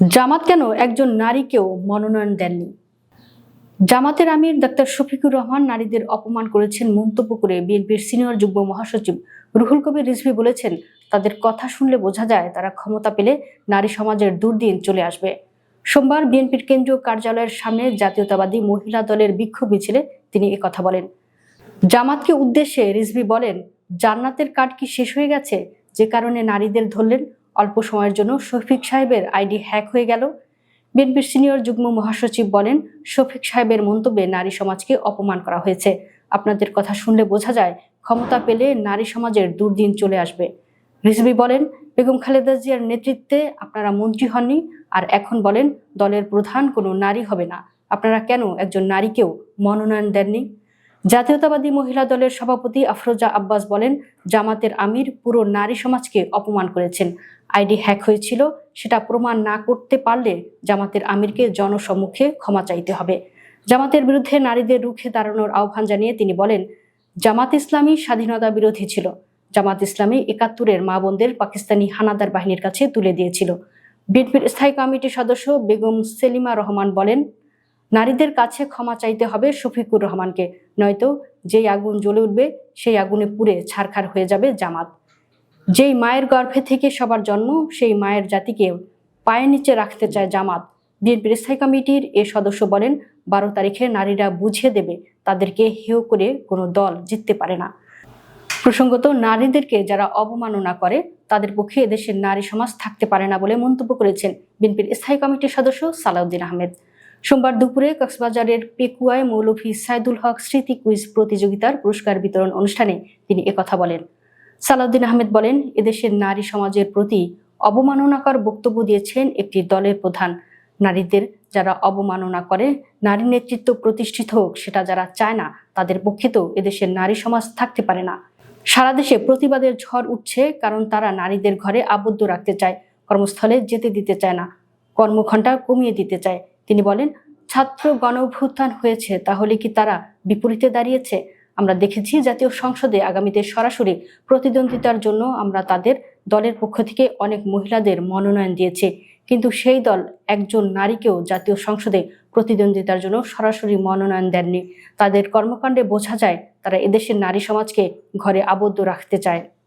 জামাত কেন একজন নারীকেও মনোনয়ন দেননি? জামাতের আমির ডাক্তার শফিকুর রহমান নারীদের অপমান করেছেন মন্তব্য করে বিএনপির সিনিয়র যুগ্ম মহাসচিব রুহুল কবির রিজভি বলেছেন, তাদের কথা শুনলে বোঝা যায় তারা ক্ষমতা পেলে নারী সমাজের দুর্দিন চলে আসবে। সোমবার বিএনপির কেন্দ্রীয় কার্যালয়ের সামনে জাতীয়তাবাদী মহিলা দলের বিক্ষোভ মিছিলে তিনি কথা বলেন। জামাতকে উদ্দেশ্যে রিজভি বলেন, জান্নাতের কার্ড কি শেষ হয়ে গেছে? যে কারণে নারীদের ধরলেন অল্প সময়ের জন্য শফিক সাহেবের আইডি হ্যাক হয়ে গেল। বিএনপির সিনিয়র যুগ্ম মহাসচিব বলেন, শফিক সাহেবের মন্তব্যে নারী সমাজকে অপমান করা হয়েছে। আপনাদের কথা শুনলে বোঝা যায়, ক্ষমতা পেলে নারী সমাজের দুর্দিন চলে আসবে। রিজভি বলেন, বেগম খালেদা জিয়ার নেতৃত্বে আপনারা মন্ত্রী হননি, আর এখন বলেন, দলের প্রধান কোনো নারী হবে না। আপনারা কেন একজন নারীকেও মনোনয়ন দেননি? জাতীয়তাবাদী মহিলা দলের সভাপতি আফরোজা আব্বাস বলেন, জামাতের আমির পুরো নারী সমাজকে অপমান করেছেন। আইডি হ্যাক হয়েছিল, সেটা প্রমাণ না করতে পারলে জামাতের আমিরকে জনসম্মুখে ক্ষমা চাইতে হবে। জামাতের বিরুদ্ধে নারীদের রুখে দাঁড়ানোর আহ্বান জানিয়ে তিনি বলেন, জামাত ইসলামী স্বাধীনতা বিরোধী ছিল। জামাত ইসলামী একাত্তরের মা বোনদের পাকিস্তানি হানাদার বাহিনীর কাছে তুলে দিয়েছিল। বিএনপির স্থায়ী কমিটির সদস্য বেগম সেলিমা রহমান বলেন নারীদের কাছে ক্ষমা চাইতে হবে শফিকুর রহমানকে। নয়তো যেই আগুন জ্বলে উঠবে, সেই আগুনে পুড়ে ছারখার হয়ে যাবে জামাত। যেই মায়ের গর্ভে থেকে সবার জন্ম, সেই মায়ের জাতিকে পায়ের নিচে রাখতে চায় জামাত। বিএনপির স্থায়ী কমিটির এ সদস্য বলেন, বারো তারিখে নারীরা বুঝিয়ে দেবে তাদেরকে হেয় করে কোনো দল জিততে পারে না। প্রসঙ্গত, নারীদেরকে যারা অবমাননা করে, তাদের পক্ষে এদেশের নারী সমাজ থাকতে পারে না বলে মন্তব্য করেছেন বিএনপির স্থায়ী কমিটির সদস্য সালাউদ্দিন আহমেদ। সোমবার দুপুরে কক্সবাজারের পেকুয়ায় মৌলভী সাইদুল হক স্মৃতি কুইজ প্রতিযোগিতার পুরস্কার বিতরণ অনুষ্ঠানে তিনি একথা বলেন। সালাউদ্দিন আহমেদ বলেন, এদেশের নারী সমাজের প্রতি অবমাননাকর বক্তব্য দিয়েছেন একটি দলের প্রধান। নারীদের যারা অবমাননা করে, নারী নেতৃত্ব প্রতিষ্ঠিত হোক, সেটা যারা চায় না, তাদের পক্ষে তো এদেশের নারী সমাজ থাকতে পারে না। সারা দেশে প্রতিবাদের ঝড় উঠছে, কারণ তারা নারীদের ঘরে আবদ্ধ রাখতে চায়, কর্মস্থলে যেতে দিতে চায় না, কর্মঘণ্টা কমিয়ে দিতে চায়। তিনি বলেন, ছাত্র গণঅভ্যুত্থান হয়েছে, তাহলে কি তারা বিপরীতে দাঁড়িয়েছে? আমরা দেখেছি জাতীয় সংসদে আগামীতে সরাসরি প্রতিদ্বন্দ্বিতার জন্য আমরা তাদের দলের পক্ষ থেকে অনেক মহিলাদের মনোনয়ন দিয়েছে। কিন্তু সেই দল একজন নারীকেও জাতীয় সংসদে প্রতিদ্বন্দ্বিতার জন্য সরাসরি মনোনয়ন দেননি। তাদের কর্মকাণ্ডে বোঝা যায়, তারা এদেশের নারী সমাজকে ঘরে আবদ্ধ রাখতে চায়।